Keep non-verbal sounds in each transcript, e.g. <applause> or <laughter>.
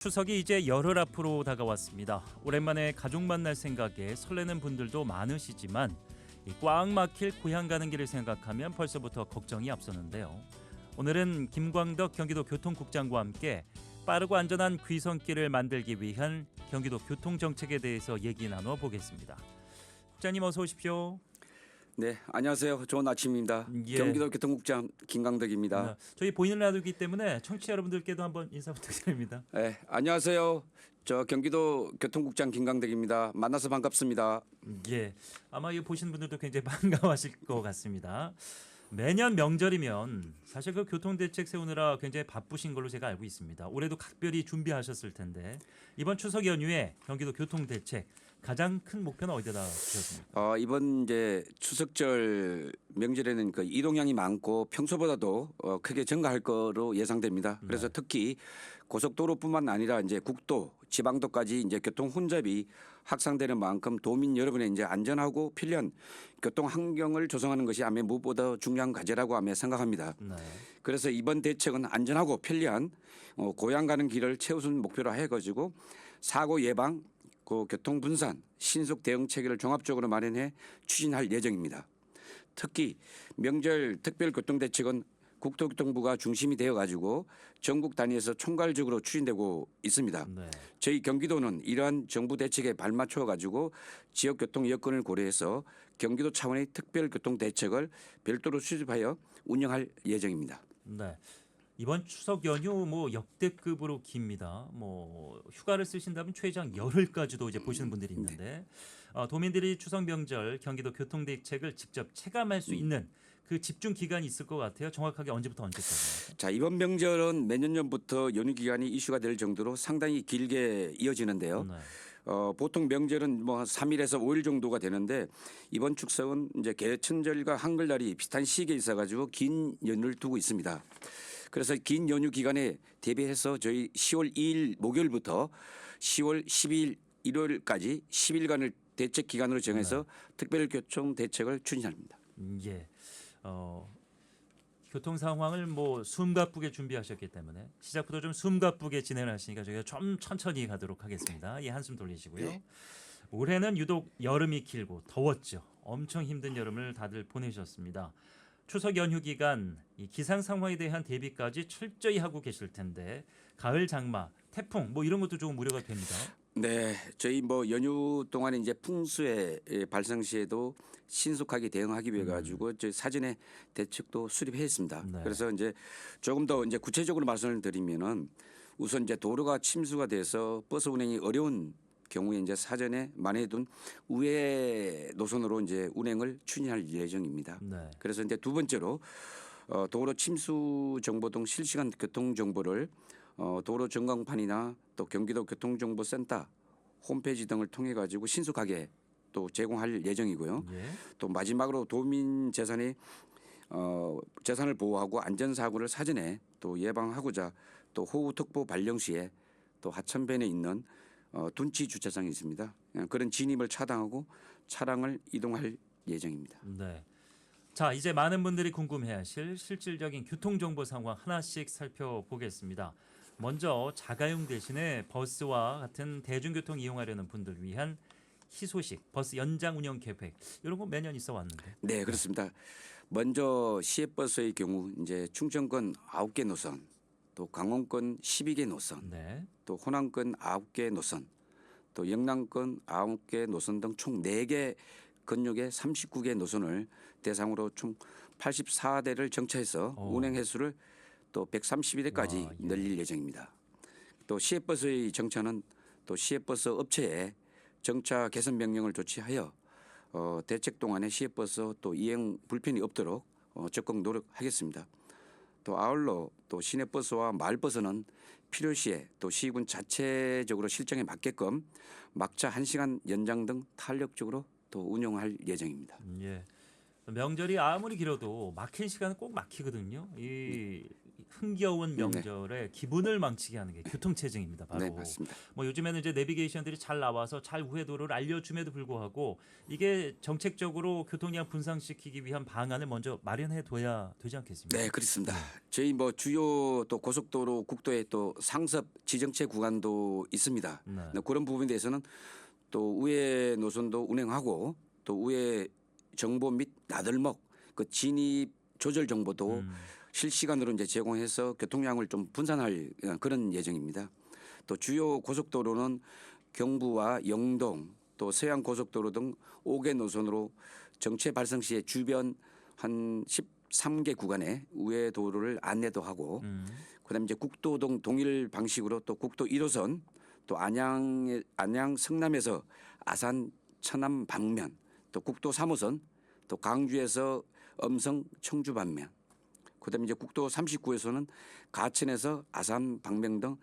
추석이 이제 열흘 앞으로 다가왔습니다. 오랜만에 가족 만날 생각에 설레는 분들도 많으시지만 이꽉 막힐 고향 가는 길을 생각하면 벌써부터 걱정이 앞서는데요. 오늘은 김광덕 경기도 교통국장과 함께 빠르고 안전한 귀성길을 만들기 위한 경기도 교통 정책에 대해서 얘기 나눠 보겠습니다. 국장님 어서 오십시오. 네, 안녕하세요. 좋은 아침입니다. 예. 경기도 교통국장 김강덕입니다. 네, 저희 보이는 라디오이기 때문에 청취자 여러분들께도 한번 인사 부탁드립니다. 네, 안녕하세요. 저 경기도 교통국장 김강덕입니다. 만나서 반갑습니다. 예, 아마 이 보시는 분들도 굉장히 <laughs> 반가워하실 것 같습니다. 매년 명절이면 사실 그 교통 대책 세우느라 굉장히 바쁘신 걸로 제가 알고 있습니다. 올해도 각별히 준비하셨을 텐데 이번 추석 연휴에 경기도 교통 대책 가장 큰 목표는 어디다 두셨습니까? 어, 이번 이제 추석절 명절에는 그 이동량이 많고 평소보다도 어, 크게 증가할 거로 예상됩니다. 그래서 특히 고속도로뿐만 아니라 이제 국도, 지방도까지 이제 교통 혼잡이 확산되는 만큼 도민 여러분의 이제 안전하고 편리한 교통 환경을 조성하는 것이 아마 무엇보다 중요한 과제라고 아마 생각합니다. 네. 그래서 이번 대책은 안전하고 편리한 어, 고향 가는 길을 최우선 목표로 해가지고 사고 예방, 그 교통 분산, 신속 대응 체계를 종합적으로 마련해 추진할 예정입니다. 특히 명절 특별 교통 대책은 국토교통부가 중심이 되어 가지고 전국 단위에서 총괄적으로 추진되고 있습니다. 네. 저희 경기도는 이러한 정부 대책에 발맞춰 가지고 지역 교통 여건을 고려해서 경기도 차원의 특별 교통 대책을 별도로 수립하여 운영할 예정입니다. 네. 이번 추석 연휴 뭐 역대급으로 깁니다. 뭐 휴가를 쓰신다면 최장 열흘까지도 이제 보시는 분들이 있는데 어, 도민들이 추석 명절 경기도 교통 대책을 직접 체감할 수 있는 그 집중 기간이 있을 것 같아요. 정확하게 언제부터 언제까지? 자 이번 명절은 매년 전부터 연휴 기간이 이슈가 될 정도로 상당히 길게 이어지는데요. 네. 어, 보통 명절은 뭐 3일에서 5일 정도가 되는데 이번 축석은 이제 개천절과 한글날이 비슷한 시기에 있어가지고 긴 연휴를 두고 있습니다. 그래서 긴 연휴 기간에 대비해서 저희 10월 2일 목요일부터 10월 12일 일요일까지 10일간을 대책 기간으로 정해서 특별 교통 대책을 추진합니다. 음, 예. 어, 교통 상황을 뭐 숨가쁘게 준비하셨기 때문에 시작부터 좀 숨가쁘게 진행을 하시니까 저희가 좀 천천히 가도록 하겠습니다. 예, 한숨 돌리시고요. 네. 올해는 유독 여름이 길고 더웠죠. 엄청 힘든 여름을 다들 보내셨습니다. 추석 연휴 기간 이 기상 상황에 대한 대비까지 철저히 하고 계실 텐데 가을 장마, 태풍 뭐 이런 것도 조금 우려가 됩니다. 네, 저희 뭐 연휴 동안에 이제 풍수의 예, 발생 시에도 신속하게 대응하기 위해 가지고 저희 사전에 대책도 수립했습니다. 네. 그래서 이제 조금 더 이제 구체적으로 말씀을 드리면은 우선 이제 도로가 침수가 돼서 버스 운행이 어려운 경우에 이제 사전에 만해둔 우회 노선으로 이제 운행을 추진할 예정입니다. 네. 그래서 이제 두 번째로 어, 도로 침수 정보 등 실시간 교통 정보를 어, 도로 전광판이나 또 경기도 교통정보센터 홈페이지 등을 통해 가지고 신속하게 또 제공할 예정이고요. 예. 또 마지막으로 도민 재산의 어, 재산을 보호하고 안전 사고를 사전에 또 예방하고자 또 호우 특보 발령 시에 또 하천변에 있는 어, 둔치 주차장이 있습니다. 어, 그런 진입을 차단하고 차량을 이동할 예정입니다. 네. 자, 이제 많은 분들이 궁금해하실 실질적인 교통 정보 상황 하나씩 살펴보겠습니다. 먼저 자가용 대신에 버스와 같은 대중교통 이용하려는 분들 위한 희소식, 버스 연장 운영 계획 이런 거 매년 있어 왔는데. 네, 그렇습니다. 먼저 시외버스의 경우 이제 충청권 9개 노선, 또 강원권 12개 노선, 네. 또 호남권 9개 노선, 또 영남권 9개 노선 등 총 4개 근육의 39개 노선을 대상으로 총 84대를 정차해서 어. 운행 횟수를 또 131회까지 와, 예. 늘릴 예정입니다. 또 시외버스의 정차는 또 시외버스 업체에 정차 개선 명령을 조치하여 어, 대책 동안에 시외버스 또 이행 불편이 없도록 어, 적극 노력하겠습니다. 또 아울러 또 시내버스와 마을버스는 필요시에 또 시군 자체적으로 실정에 맞게끔 막차 1시간 연장 등 탄력적으로 또 운영할 예정입니다. 음, 예. 명절이 아무리 길어도 막힌 시간은 꼭 막히거든요. 이 흥겨운 네. 명절에 기분을 망치게 하는 게 교통체증입니다. 바로. 네, 맞습니다. 뭐 요즘에는 이제 내비게이션들이 잘 나와서 잘 우회 도로를 알려줌에도 불구하고 이게 정책적으로 교통량 분산시키기 위한 방안을 먼저 마련해 둬야 되지 않겠습니까? 네, 그렇습니다. 저희 뭐 주요 또 고속도로 국도에 또 상습 지정체 구간도 있습니다. 네. 네, 그런 부분에 대해서는 또 우회 노선도 운행하고 또 우회 정보 및 나들목 그 진입 조절 정보도 음, 실시간으로 이제 제공해서 교통량을 좀 분산할 어, 그런 예정입니다. 또 주요 고속도로는 경부와 영동 또 서양 고속도로 등 5개 노선으로 정체 발생 시에 주변 한 13개 구간에 우회 도로를 안내도 하고 음, 그다음에 이제 국도 등 동일 방식으로 또 국도 1호선 또 안양 안양 성남에서 아산 천안 방면 또 국도 3호선 또 강주에서 음성 청주 방면 그다음에 이제 국도 39에서는 가천에서 아산 방면 등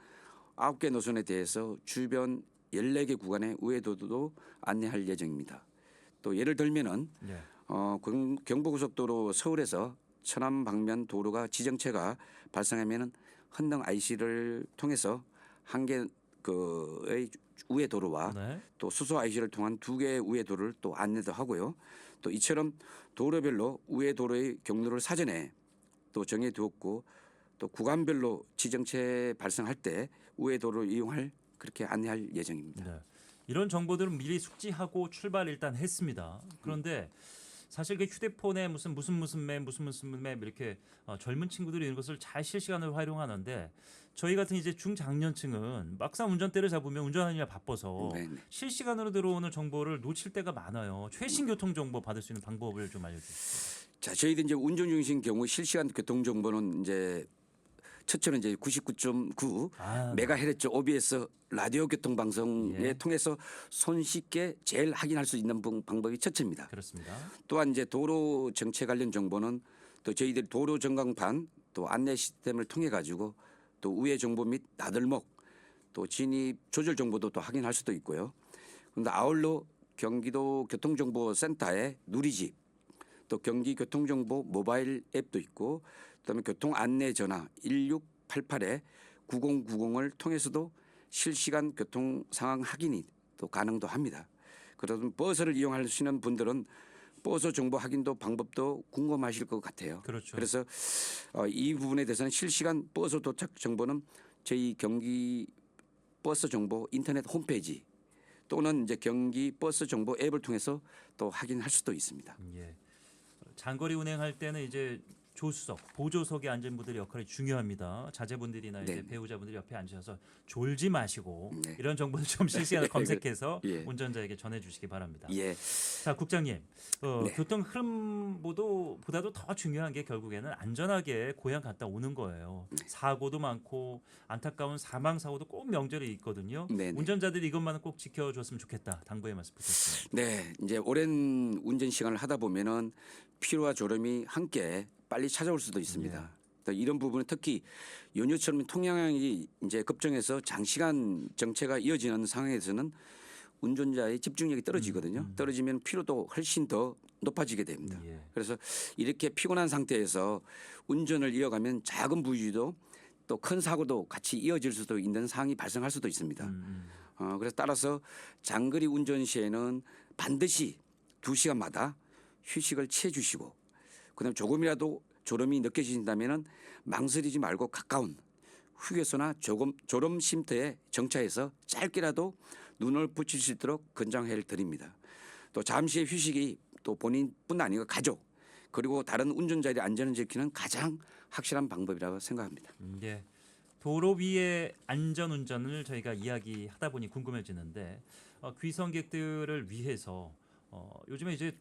9개 노선에 대해서 주변 14개 구간의 우회도도 안내할 예정입니다. 또 예를 들면은 네. 어, 경- 경부고속도로 서울에서 천안 방면 도로가 지정체가 발생하면은 헌당 IC를 통해서 한 개 그의 우회 도로와 네. 또 수소 IC를 통한 두 개의 우회 도로를 또 안내도 하고요. 또 이처럼 도로별로 우회 도로의 경로를 사전에 또 정해 두었고 또 구간별로 지정체 발생할 때 우회 도로를 이용할 그렇게 안내할 예정입니다. 네. 이런 정보들은 미리 숙지하고 출발 일단 했습니다. 그런데 사실 그 휴대폰에 무슨 무슨 무슨 맵 무슨 무슨 맵 이렇게 어, 젊은 친구들이 이런 것을 잘 실시간으로 활용하는데 저희 같은 이제 중장년층은 막상 운전대를 잡으면 운전하느라 바빠서 네, 네. 실시간으로 들어오는 정보를 놓칠 때가 많아요. 최신 교통 정보 받을 수 있는 방법을 좀 알려주세요. 자, 저희들 이제 운전 중이신 경우 실시간 교통 정보는 이제 첫째는 이제 99.9 아, 메가헤르츠 OBS 라디오 교통 방송에 예. 통해서 손쉽게 제일 확인할 수 있는 방- 방법이 첫째입니다. 그렇습니다. 또한 이제 도로 정체 관련 정보는 또 저희들 도로 전광판 또 안내 시스템을 통해 가지고 또 우회 정보 및 나들목 또 진입 조절 정보도 또 확인할 수도 있고요. 그런데 아울러 경기도 교통정보센터에 누리집 또 경기 교통정보 모바일 앱도 있고 그다음에 교통 안내 전화 1688에 9090을 통해서도 실시간 교통 상황 확인이 또 가능도 합니다. 그러면 버스를 이용하시는 분들은 버스 정보 확인도 방법도 궁금하실 것 같아요. 그렇죠. 그래서 어, 이 부분에 대해서는 실시간 버스 도착 정보는 저희 경기 버스 정보 인터넷 홈페이지 또는 이제 경기 버스 정보 앱을 통해서 또 확인할 수도 있습니다. 예. 장거리 운행할 때는 이제 조수석, 보조석에 앉은 분들의 역할이 중요합니다. 자제분들이나 이제 네. 배우자분들이 옆에 앉으셔서 졸지 마시고 네. 이런 정보를 좀 <laughs> 실시간으로 검색해서 예. 운전자에게 전해주시기 바랍니다. 예, 자, 국장님, 어, 네. 교통 흐름보도 보다도 더 중요한 게 결국에는 안전하게 고향 갔다 오는 거예요. 네. 사고도 많고 안타까운 사망 사고도 꼭 명절에 있거든요. 네, 네. 운전자들이 이것만은 꼭 지켜줬으면 좋겠다. 당부의 말씀 부탁드립니다. 네, 이제 오랜 운전 시간을 하다 보면은 피로와 졸음이 함께 빨리 찾아올 수도 있습니다. 네. 또 이런 부분은 특히 연휴처럼 통영이 이제 급정해서 장시간 정체가 이어지는 상황에서는 운전자의 집중력이 떨어지거든요. 떨어지면 피로도 훨씬 더 높아지게 됩니다. 예. 그래서 이렇게 피곤한 상태에서 운전을 이어가면 작은 부위도 또 큰 사고도 같이 이어질 수도 있는 상황이 발생할 수도 있습니다. 음, 음. 어, 그래서 따라서 장거리 운전 시에는 반드시 두 시간마다 휴식을 취해 주시고 그다음 조금이라도 졸음이 느껴지신다면은 망설이지 말고 가까운 휴게소나 조금 졸음 쉼터에 정차해서 짧게라도 눈을 붙일 수 있도록 근장해를 드립니다. 또 잠시의 휴식이 또 본인뿐 아니고 가족 그리고 다른 운전자의 안전을 지키는 가장 확실한 방법이라고 생각합니다. 음, 예. 도로 위의 안전 운전을 저희가 이야기하다 보니 궁금해지는데 어, 귀성객들을 위해서 어, 요즘에 이제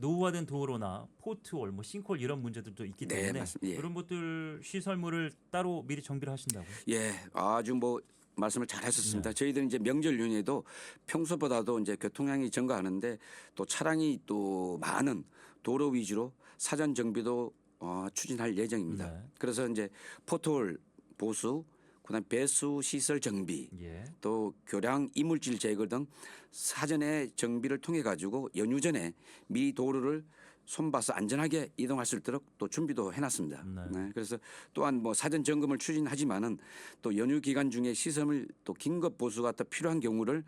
노후화된 도로나 포트홀, 뭐 싱크홀 이런 문제들도 있기 네, 때문에 맞습니다. 예. 그런 것들 시설물을 따로 미리 정비를 하신다고요? 예, 아주 뭐 말씀을 잘 하셨습니다. 저희들은 이제 명절 연휴에도 평소보다도 이제 교통량이 증가하는데 또 차량이 또 많은 도로 위주로 사전 정비도 어, 추진할 예정입니다. 네. 그래서 이제 포톨 보수, 그다음 배수 시설 정비, 예. 또 교량 이물질 제거 등 사전에 정비를 통해 가지고 연휴 전에 미 도로를 손봐서 안전하게 이동할 수 있도록 또 준비도 해놨습니다. 네. 그래서 또한 뭐 사전 점검을 추진하지만은 또 연휴 기간 중에 시설물 또 긴급 보수가 더 필요한 경우를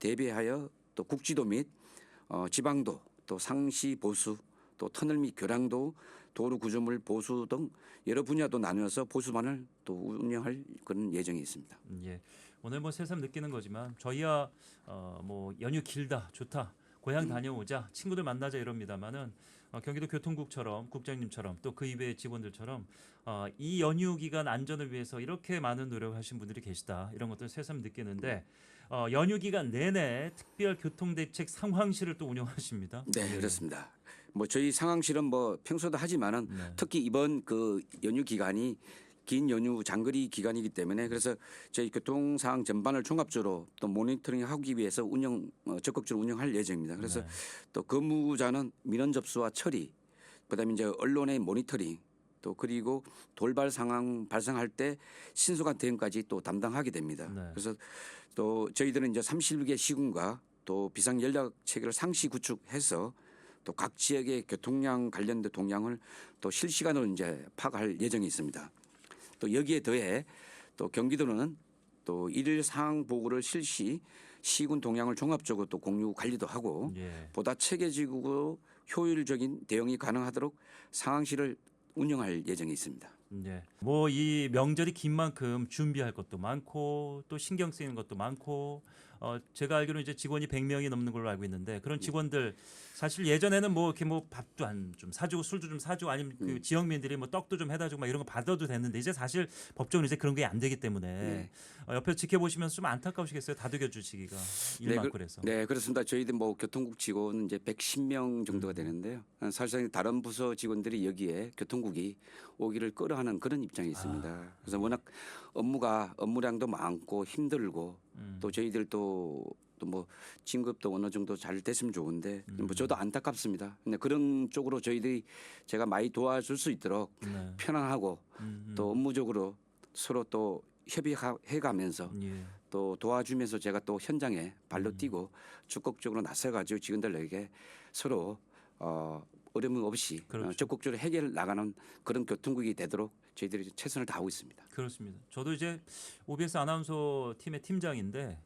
대비하여 또 국지도 및 어, 지방도 또 상시 보수 또 터널 및 교량도 도로 구조물 보수 등 여러 분야도 나누어서 보수반을 또 운영할 그런 예정이 있습니다. 음, 예. 오늘 뭐 새삼 느끼는 거지만 저희야 어, 뭐 연휴 길다 좋다 고향 다녀오자 친구들 만나자 이럽니다만은 어, 경기도 교통국처럼 국장님처럼 또 그 이외의 직원들처럼 어, 이 연휴 기간 안전을 위해서 이렇게 많은 노력을 하신 분들이 계시다 이런 것들 새삼 느끼는데 어, 연휴 기간 내내 특별 교통대책 상황실을 또 운영하십니다. 네, 그렇습니다. 뭐 저희 상황실은 뭐 평소도 하지만은 네. 특히 이번 그 연휴 기간이 긴 연휴 장거리 기간이기 때문에 그래서 저희 교통 상황 전반을 종합적으로 또 모니터링 하기 위해서 운영 어, 적극적으로 운영할 예정입니다. 그래서 네. 또 근무자는 민원 접수와 처리, 그다음에 이제 언론의 모니터링, 또 그리고 돌발 상황 발생할 때 신속한 대응까지 또 담당하게 됩니다. 네. 그래서 또 저희들은 이제 30개 시군과 또 비상 연락 체계를 상시 구축해서 또 각 지역의 교통량 관련된 동향을 또 실시간으로 이제 파악할 예정이 있습니다. 또 여기에 더해 또 경기도는 또 일일 상황 보고를 실시 시군 동향을 종합적으로 또 공유 관리도 하고 예. 보다 체계적이고 효율적인 대응이 가능하도록 상황실을 운영할 예정이 있습니다. 네. 뭐 이 명절이 긴 만큼 준비할 것도 많고 또 신경 쓰이는 것도 많고 어 제가 알기로 이제 직원이 100명이 넘는 걸로 알고 있는데 그런 직원들 사실 예전에는 뭐 이렇게 뭐 밥도 안 좀 사주고 술도 좀 사주고 아니면 그 지역민들이 뭐 떡도 좀 해다 주고 막 이런 거 받아도 됐는데 이제 사실 법적으로 이제 그런 게 안 되기 때문에 네. 어, 옆에서 지켜보시면서 좀 안타까우시겠어요. 다독여 주시기가 일 네, 많고 그- 그래서. 네, 그렇습니다. 저희들 뭐 교통국 직원 이제 110명 정도가 되는데요. 어, 사실상 다른 부서 직원들이 여기에 교통국이 오기를 끌어하는 그런 입장이 있습니다. 그래서 워낙 업무가 업무량도 많고 힘들고 음. 또 저희들도 또뭐 진급도 어느 정도 잘 됐으면 좋은데 뭐 저도 안타깝습니다. 근데 그런 쪽으로 저희들이 제가 많이 도와줄 수 있도록 네. 편안하고 음, 음. 또 업무적으로 서로 또 협의해가면서 예. 또 도와주면서 제가 또 현장에 발로 음. 뛰고 적극적으로 나서가지고 직원들에게 서로 어, 어려움 없이 그렇죠. 어, 적극적으로 해결 나가는 그런 교통국이 되도록 저희들이 최선을 다하고 있습니다. 그렇습니다. 저도 이제 OBS 아나운서 팀의 팀장인데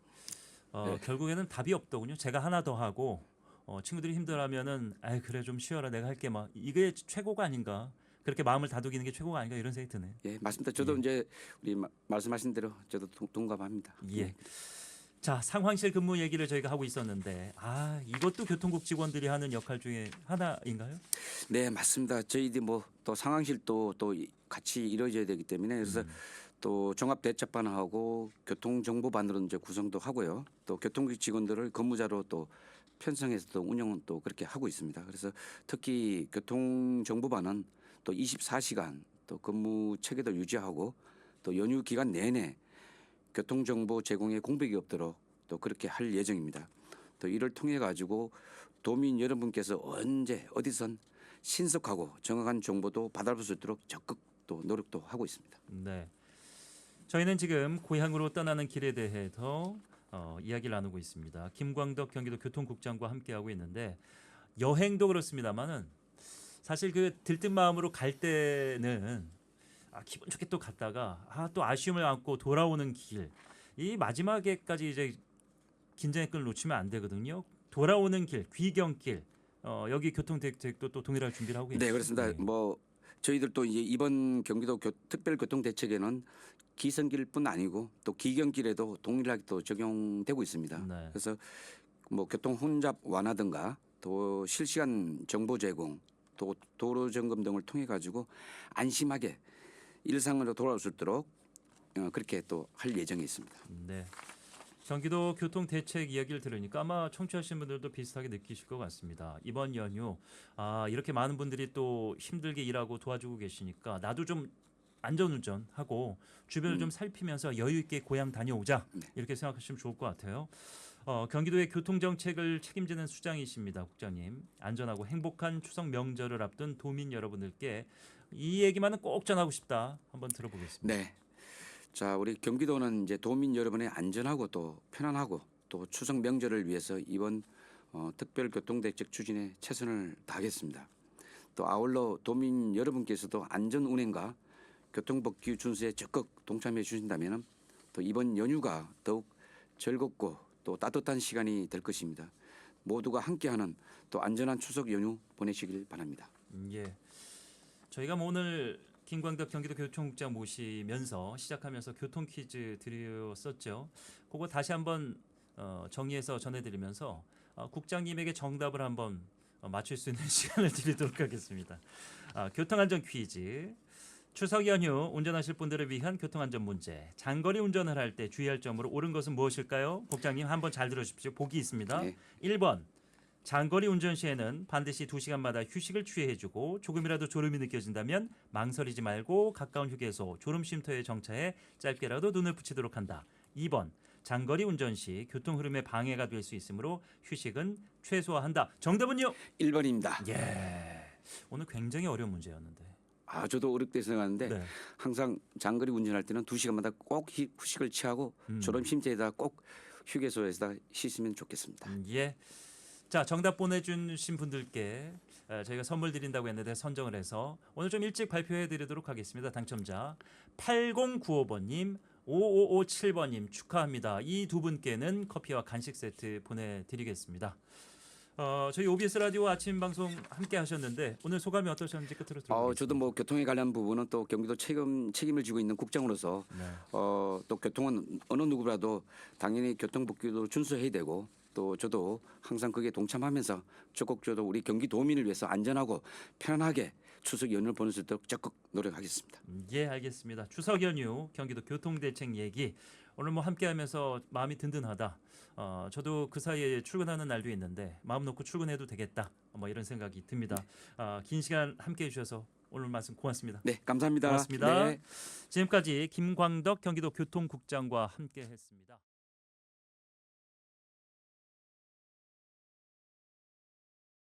어, 네. 결국에는 답이 없더군요. 제가 하나 더 하고 어, 친구들이 힘들어하면은 아 그래 좀 쉬어라 내가 할게 막 이게 최고가 아닌가 그렇게 마음을 다독이는 게 최고가 아닌가 이런 생각이 드네. 예, 맞습니다. 저도 예. 이제 우리 마- 말씀하신 대로 저도 동, 동감합니다. 예. 자 상황실 근무 얘기를 저희가 하고 있었는데 아 이것도 교통국 직원들이 하는 역할 중에 하나인가요? 네, 맞습니다. 저희들이 뭐 또 상황실도 또 이- 같이 이루어져야 되기 때문에 그래서 음. 또 종합 대책반하고 교통 정보반으로 이제 구성도 하고요. 또 교통국 직원들을 근무자로 또 편성해서 또 운영은 또 그렇게 하고 있습니다. 그래서 특히 교통 정보반은 또 24시간 또 근무 체계도 유지하고 또 연휴 기간 내내 교통 정보 제공에 공백이 없도록 또 그렇게 할 예정입니다. 또 이를 통해 가지고 도민 여러분께서 언제 어디선 신속하고 정확한 정보도 받아볼 수 있도록 적극 또 노력도 하고 있습니다. 네. 저희는 지금 고향으로 떠나는 길에 대해서 어, 이야기를 나누고 있습니다. 김광덕 경기도 교통국장과 함께하고 있는데 여행도 그렇습니다만은 사실 그 들뜬 마음으로 갈 때는 아, 기분 좋게 또 갔다가 아, 또 아쉬움을 안고 돌아오는 길 이 마지막에까지 이제 긴장의 끈을 놓치면 안 되거든요. 돌아오는 길, 귀경길 어, 여기 교통 대책도 또 동일할 준비를 하고 네, 있습니다. 그렇습니다. 뭐 저희들도 이제 이번 경기도 교, 특별교통 대책에는 기선길뿐 아니고 또 기경길에도 동일하게 또 적용되고 있습니다. 네. 그래서 뭐 교통 혼잡 완화든가 또 실시간 정보 제공 또 도로 점검 등을 통해 가지고 안심하게 일상으로 돌아올 수 있도록 어, 그렇게 또 할 예정이 있습니다. 네. 경기도 교통 대책 이야기를 들으니까 아마 청취하시는 분들도 비슷하게 느끼실 것 같습니다. 이번 연휴 아 이렇게 많은 분들이 또 힘들게 일하고 도와주고 계시니까 나도 좀 안전운전 하고 주변을 좀 살피면서 여유 있게 고향 다녀오자 이렇게 생각하시면 좋을 것 같아요. 어, 경기도의 교통 정책을 책임지는 수장이십니다, 국장님. 안전하고 행복한 추석 명절을 앞둔 도민 여러분들께 이 얘기만은 꼭 전하고 싶다. 한번 들어보겠습니다. 네. 자, 우리 경기도는 이제 도민 여러분의 안전하고 또 편안하고 또 추석 명절을 위해서 이번 어, 특별교통대책 추진에 최선을 다하겠습니다. 또 아울러 도민 여러분께서도 안전 운행과 교통법규 준수에 적극 동참해 주신다면 또 이번 연휴가 더욱 즐겁고 또 따뜻한 시간이 될 것입니다. 모두가 함께하는 또 안전한 추석 연휴 보내시길 바랍니다. 음, 예. 저희가 뭐 오늘 김광덕 경기도 교통국장 모시면서 시작하면서 교통 퀴즈 드렸었죠. 그거 다시 한번 어, 정리해서 전해드리면서 어, 국장님에게 정답을 한번 어, 맞출 수 있는 <laughs> 시간을 드리도록 하겠습니다. 아, 교통안전 퀴즈. 추석 연휴 운전하실 분들을 위한 교통안전 문제. 장거리 운전을 할 때 주의할 점으로 옳은 것은 무엇일까요? 국장님 한번 잘 들어주십시오. 보기 있습니다. 네. 1번 장거리 운전 시에는 반드시 2시간마다 휴식을 취해주고 조금이라도 졸음이 느껴진다면 망설이지 말고 가까운 휴게소 졸음 쉼터에 정차해 짧게라도 눈을 붙이도록 한다. 2번 장거리 운전 시 교통 흐름에 방해가 될 수 있으므로 휴식은 최소화한다. 정답은요? 1번입니다. 예. 오늘 굉장히 어려운 문제였는데. 아 저도 어렵게 생각하는데 네. 항상 장거리 운전할 때는 두 시간마다 꼭 히- 휴식을 취하고 음. 졸음 쉼터에다 꼭 휴게소에다 쉬시면 좋겠습니다. 음, 예. 자, 정답 보내주신 분들께 어, 저희가 선물 드린다고 했는데 선정을 해서 오늘 좀 일찍 발표해 드리도록 하겠습니다. 당첨자 8095번님, 5557번님 축하합니다. 이 두 분께는 커피와 간식 세트 보내드리겠습니다. 어, 저희 OBS 라디오 아침 방송 함께 하셨는데 오늘 소감이 어떠셨는지 끝으로 들어보겠습니다. 어, 저도 뭐 교통에 관련 부분은 또 경기도 책임 책임을 지고 있는 국장으로서 네. 어, 또 교통은 어느 누구라도 당연히 교통법규도 준수해야 되고 또 저도 항상 그게 동참하면서 적극적으로 우리 경기도민을 위해서 안전하고 편안하게 추석 연휴를 보낼 수 있도록 적극 노력하겠습니다. 음, 예, 알겠습니다. 추석 연휴 경기도 교통대책 얘기 오늘 뭐 함께하면서 마음이 든든하다. 어, 저도 그 사이에 출근하는 날도 있는데 마음 놓고 출근해도 되겠다. 뭐 이런 생각이 듭니다. 아, 긴 시간 함께해 주셔서 오늘 말씀 고맙습니다. 네, 감사합니다. 고맙습니다. 네. 지금까지 김광덕 경기도 교통국장과 함께했습니다.